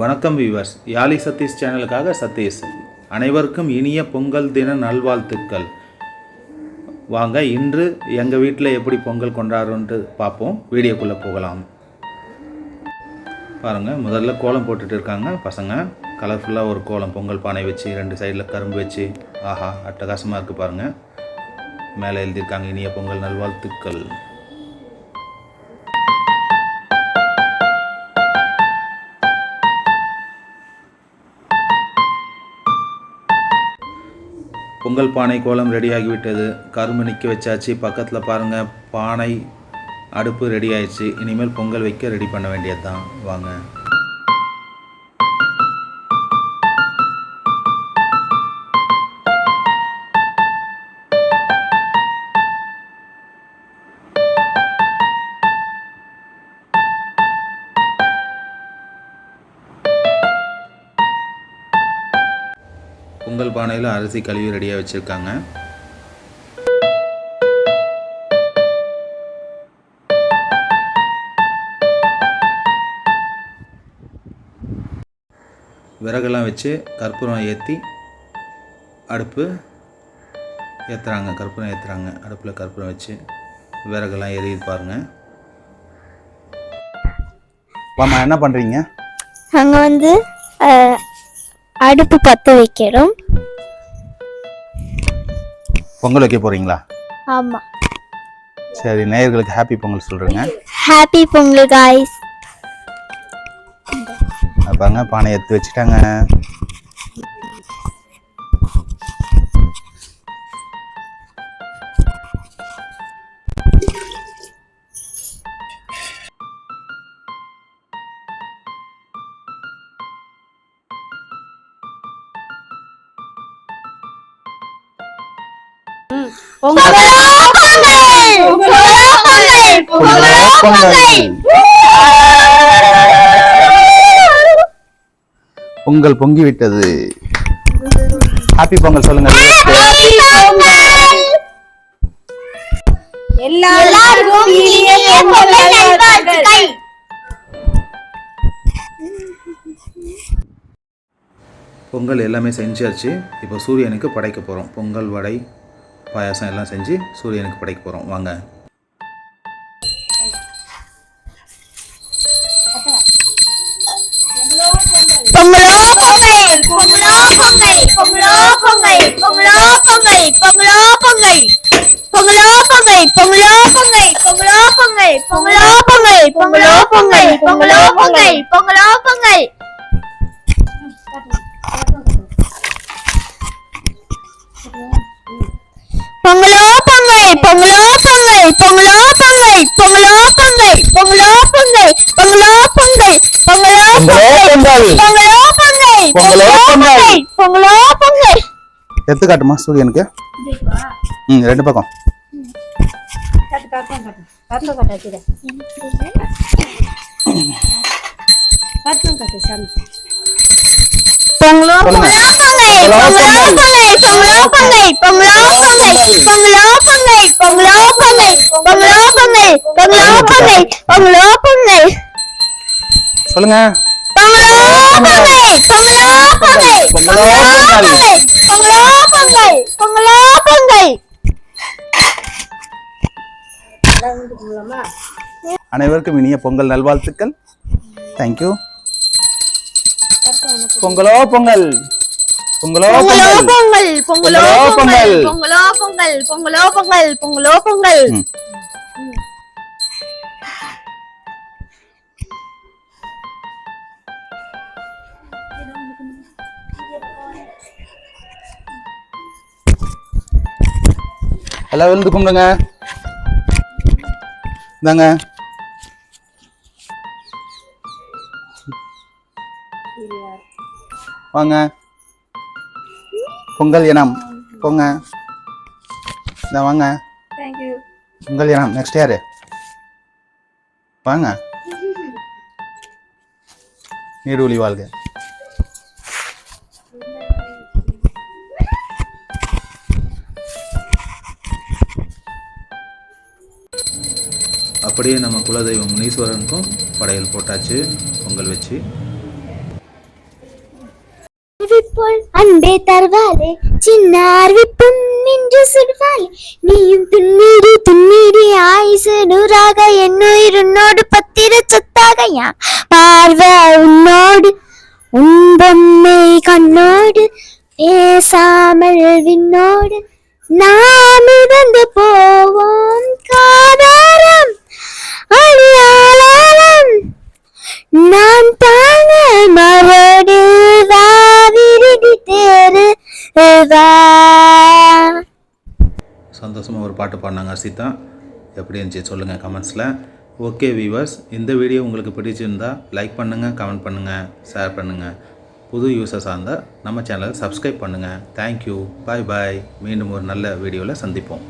வணக்கம் வியூவர்ஸ் யாலி சதீஷ் சேனலுக்காக சதீஷ். அனைவருக்கும் இனிய பொங்கல் தின நல்வாழ்த்துக்கள். வாங்க இன்று எங்கள் வீட்டில் எப்படி பொங்கல் கொண்டாடுறோன்ட்டு பார்ப்போம். வீடியோக்குள்ளே போகலாம். பாருங்கள் முதல்ல கோலம் போட்டுட்டு இருக்காங்க பசங்க. கலர்ஃபுல்லாக ஒரு கோலம் பொங்கல் பானை வச்சு ரெண்டு சைடில் கரும்பு வச்சு. ஆஹா அட்டகாசமாக இருக்குது பாருங்கள் மேலே எழுதியிருக்காங்க இனிய பொங்கல் நல்வாழ்த்துக்கள். பொங்கல் பானை கோலம் ரெடியாகிவிட்டது. கரும்பு நிற்க வச்சாச்சு. பக்கத்தில் பாருங்கள் பானை அடுப்பு ரெடி ஆயிடுச்சு இனிமேல் பொங்கல் வைக்க ரெடி பண்ண வேண்டியது தான் வாங்க. பொங்கல் பானையில் அரிசி கழுவி ரெடியாக வச்சுருக்காங்க. விறகெல்லாம் வச்சு கற்பூரம் ஏற்றி அடுப்பு ஏற்றுறாங்க கற்பூரம் ஏற்றுறாங்க அடுப்பில் கற்பூரம் வச்சு விறகெல்லாம் எரியுது பாருங்க. வாமா என்ன பண்ணுறீங்க அங்கே வந்து அடுப்பு பற்ற வைக்கிறோம். பொங்கல் வைக்க போகிறீங்களா ஆமாம் சரி நேயர்களுக்கு ஹாப்பி பொங்கல் சொல்கிறேங்க ஹாப்பி பொங்கல் காய்ஸ் பாருங்க பானை எடுத்து வச்சுட்டாங்க. பொங்கல் பொங்கி விட்டது. ஹாப்பி பொங்கல் சொல்லுங்க. எல்லாருக்கும் பொங்கல் எல்லாமே செஞ்சாச்சு. இப்போ சூரியனுக்கு படைக்க போகிறோம் பொங்கல் வடை பாயாசம் எல்லாம் செஞ்சு சூரியனுக்கு படைக்க போகிறோம் வாங்க பொங்கலோ பொங்கல் பொங்கலோ பொங்கல் பொங்கலோ பொங்கல் பொங்கலோ பொங்கல் பொங்கலோ பொங்கல் பொங்கலோ பொங்கல் பொங்கலோ பொங்கல் பொங்கலோ பொங்கல் பொங்கலோ பொங்கல் பொங்கலோ பொங்கல் பொங்கலோ பொங்கல் பொங்கலோ பொங்கல். பொங்கலோ பொங்கல் பொங்கலோ பொங்கல் எடுத்து காட்டுமா சூரியனுக்கு? ம் ரெண்டு பக்கம். பொங்கலோ சொல்லுங்க. பொங்கலோ பொங்கல் பொங்கலோ பொங்கல் பொங்கலோ பொங்கல் பொங்கலோ பொங்கல் பொங்கலோ பொங்கல் பொங்கலோ பொங்கல் பொங்கலோ பொங்கல் சொல்லுங்க பொங்கலோ பொங்கல் பொங்கலோ பொங்கல் பொங்கலோ பொங்கலோ பொங்கல் பொங்கலோ பொங்கல் அனைவருக்கும் இனிய பொங்கல் நல்வாழ்த்துக்கள் தேங்க்யூ பொங்கலோ பொங்கல். பொங்கலோ பொங்கலோ பொங்கல். பொங்கல் பொங்கலோ பொங்கலோ பொங்கல் பொங்கல். பொங்கலோ பொங்கல் பொங்கலோ பொங்கல் பொங்கலோ பொங்கல். ம். எல்லாம் விழுந்து கும்பிடுங்க. இந்தாங்க. வாங்க. பொங்கல் இனம். போங்க. இந்த வாங்க. பொங்கல் இனம். நெக்ஸ்ட் யாரு? வாங்க. நீடூழி வாழ்க. அப்படியே நம்ம குலதெய்வம் முனீஸ்வரனுக்கும் படையல் போட்டாச்சு பொங்கல் வச்சு. அன்பே தருவாளே சின்ன அறிவிப்பும் நின்று சுடுவாளே நீயும் துண்ணீடி துண்ணீடி ஆயுசு நூறாக என்னுயிர் உன்னோடு பத்திர சொத்தாக யான் பார்வை உன்னோடு உன் பொம்மை கண்ணோடு பேசாமல் விண்ணோடு நாம் இறந்து போவோம். ஹர்ஷிதா எப்படி இருந்துச்சு சொல்லுங்கள் கமெண்ட்ஸில் ஓகே வியூவர்ஸ் இந்த வீடியோ உங்களுக்கு பிடிச்சிருந்தா லைக் பண்ணுங்கள் கமெண்ட் பண்ணுங்கள் ஷேர் பண்ணுங்கள் புது யூசர்ஸாக இருந்தால் நம்ம சேனலை சப்ஸ்கிரைப் பண்ணுங்கள் தேங்க்யூ பாய் பாய் மீண்டும் ஒரு நல்ல வீடியோவில் சந்திப்போம்.